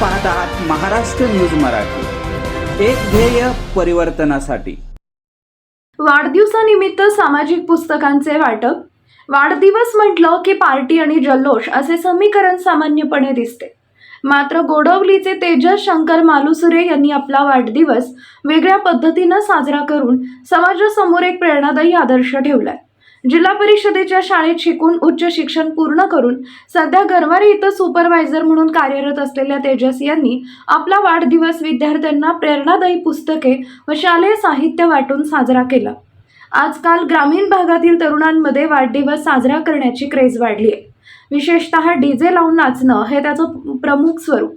पाहत आहात महाराष्ट्र न्यूज मराठी. एक ध्येय परिवर्तनासाठी. वाढदिवसानिमित्त सामाजिक पुस्तकांचे वाटप. वाढदिवस म्हटलं की पार्टी आणि जल्लोष असे समीकरण सामान्यपणे दिसते. मात्र गोडवलीचे तेजस शंकर मालुसुरे यांनी आपला वाढदिवस वेगळ्या पद्धतीनं साजरा करून समाजासमोर एक प्रेरणादायी आदर्श ठेवलाय. जिल्हा परिषदेच्या शाळेत शिकून उच्च शिक्षण पूर्ण करून सध्या गरवारे इथं सुपरवायझर म्हणून कार्यरत असलेल्या तेजस यांनी आपला वाढदिवस विद्यार्थ्यांना प्रेरणादायी पुस्तके व शालेय साहित्य वाटून साजरा केला. आजकाल ग्रामीण भागातील तरुणांमध्ये वाढदिवस साजरा करण्याची क्रेज वाढली आहे विशेषतः डीजे लावून नाचणं हे त्याचं प्रमुख स्वरूप.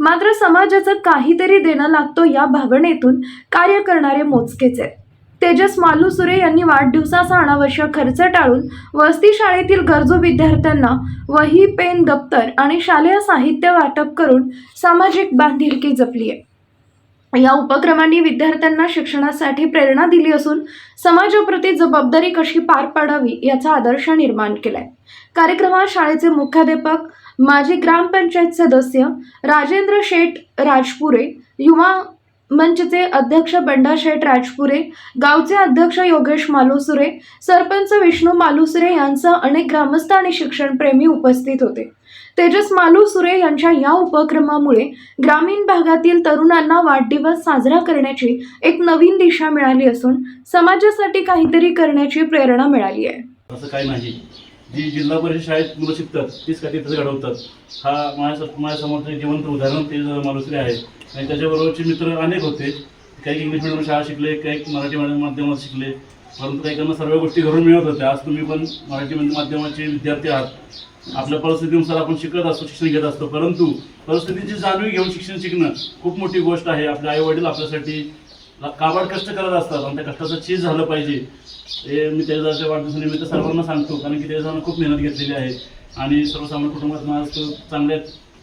मात्र समाजाचं काहीतरी देणं लागतो या भावनेतून कार्य करणारे मोजकेच आहेत. तेजस मालुसुरे यांनी वाढदिवसाचा अनावश्यक खर्च टाळून वसती शाळेतील गरजू विद्यार्थ्यांना वही पेन दप्तर आणि शालेय साहित्य वाटप करून सामाजिक बांधिलकी जपली आहे. या उपक्रमांनी विद्यार्थ्यांना शिक्षणासाठी प्रेरणा दिली असून समाजाप्रती जबाबदारी कशी पार पाडावी याचा आदर्श निर्माण केलाय. कार्यक्रमात शाळेचे मुख्याध्यापक माजी ग्रामपंचायत सदस्य राजेंद्र शेठ राजपुरे युवा मंचचे अध्यक्ष बंडा शेठ राजपुरे गावचे अध्यक्ष योगेश मालुसुरे सरपंच विष्णू मालुसुरे यांसह अनेक ग्रामस्थ आणि शिक्षणप्रेमी उपस्थित होते. तेजस मालुसुरे यांच्या या उपक्रमामुळे ग्रामीण भागातील तरुणांना वाढदिवस साजरा करण्याची एक नवीन दिशा मिळाली असून समाजासाठी काहीतरी करण्याची प्रेरणा मिळाली आहे. असं काही नाही. जी जिल्हा परिषद शाळेत मुलं शिकतात तीच काही तिथंच घडवतात. हा माझ्या माझ्यासमोरचं एक जिवंत उदाहरण ते मालुसरी आहे. आणि त्याच्याबरोबरचे मित्र अनेक होते. काही इंग्लिश मिडियम शाळा शिकले काही मराठी माध्यमात शिकले. परंतु काहीकांना सर्व गोष्टी घरून मिळत होत्या. आज तुम्ही पण मराठी माध्यमाचे विद्यार्थी आहात. आपल्या परिस्थितीनुसार आपण शिकत असतो शिक्षण घेत असतो. परंतु परिस्थितीची जाणीव घेऊन शिक्षण शिकणं खूप मोठी गोष्ट आहे. आपले आई वडील आपल्यासाठी काबाड कष्ट करत असतात. आणि त्या कष्टाचं चीज झालं पाहिजे. हे मी त्याच्या वाढदिवसानिमित्त सर्वांना सांगतो कारण की त्याच्या खूप मेहनत घेतलेली आहे. आणि सर्वसामान्य कुटुंबात आज तो चांगल्या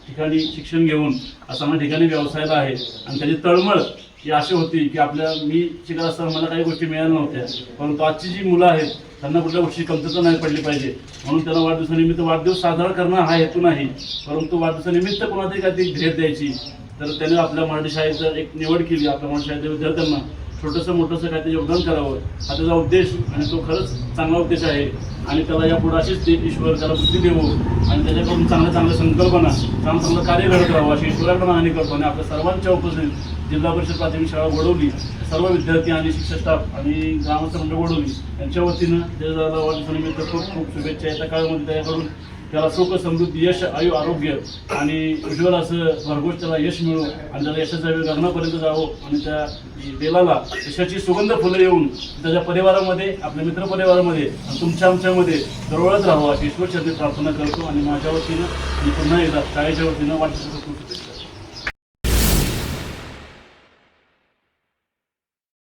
ठिकाणी शिक्षण घेऊन सामान्य चांगल्या ठिकाणी व्यवसायाला आहे. आणि त्याची तळमळ ही अशी होती की आपल्या मी शिकत असताना मला काही गोष्टी मिळाल्या नव्हत्या. परंतु आजची जी मुलं आहेत त्यांना कुठल्या गोष्टी कमतरता नाही पडली पाहिजे. म्हणून त्यांना वाढदिवसानिमित्त वाढदिवस साजरा करणं हा हेतू नाही. परंतु वाढदिवसानिमित्त कोणातरी काहीतरी भेट द्यायची. तर त्याने आपल्या मराठी शाळेचं एक निवड केली आपल्या मराठी शाळेच्या विद्यार्थ्यांना छोटंसं मोठंसं काहीतरी योगदान करावं. हा त्याचा उद्देश आणि तो खरंच चांगला उद्देश आहे. आणि त्याला यापुढे अशीच ते ईश्वर त्याला बुद्धी देऊ आणि त्याच्याकडून चांगल्या चांगल्या संकल्पना चांगलं चांगलं कार्य घडत राहावं अशी ईश्वराकडून आणि करतो. आणि आपल्या सर्वांच्या उपस्थित जिल्हा परिषद प्राथमिक शाळा वडवली सर्व विद्यार्थी आणि शिक्षक स्टाफ आणि ग्रामस्थ मंडळ वडवली. यांच्या वतीनं त्याच्या वाढदिवसानिमित्त खूप खूप शुभेच्छा. येत्या काळामध्ये त्याच्याकडून त्याला सुख समृद्धी यश आयु आरोग्य आणि उज्ज्वल असं भरघोस त्याला यश मिळो आणि त्याला यशाचा वेळ लग्नापर्यंत जावं आणि त्या बेलाला यशाची सुगंध फुलं येऊन त्याच्या परिवारामध्ये आपल्या मित्र परिवारामध्ये आणि तुमच्या आमच्यामध्ये दरवळत राहावं अशी ईश्वर प्रार्थना करतो आणि माझ्या वतीनं मी पुन्हा एकदा शाळेच्या वतीनं वाटत